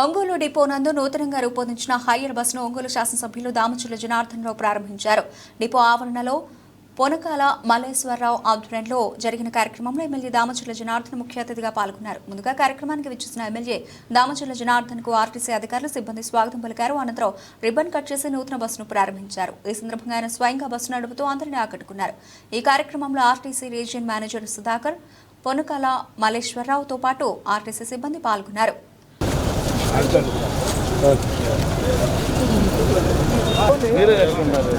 Ongole depot నందు నూతనంగా రూపొందించిన హైయర్ బస్సును ఒంగోలు శాసనసభ్యులు దామచుల జనార్దన్ రావు ప్రారంభించారు. డిపో ఆవరణలో పొనకాల మల్లేశ్వరరావు ఆధ్వర్యంలో జరిగిన కార్యక్రమంలో ఎమ్మెల్యే దామచుల జనార్దన్ ముఖ్య అతిథిగా పాల్గొన్నారు. ముందుగా కార్యక్రమానికి విచ్చేసిన ఎమ్మెల్యే దామచుల జనార్దన్కు ఆర్టీసీ అధికారులు సిబ్బంది స్వాగతం పలికారు. అనంతరం రిబ్బన్ కట్ చేసి నూతన బస్సును ప్రారంభించారు. ఈ సందర్భంగా ఆయన స్వయంగా బస్సు నడుపుతూ అందరినీ ఆకట్టుకున్నారు. ఈ కార్యక్రమంలో RTC region manager Sudhakar Ponakala మల్లేశ్వరరావుతో పాటు ఆర్టీసీ సిబ్బంది పాల్గొన్నారు. వాళ్ళని వాళ్ళని మీరు వెళ్ళండి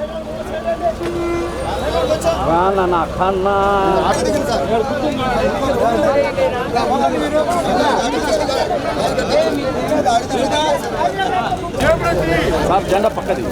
రానా కన్నా? సార్ జెండా పక్కది.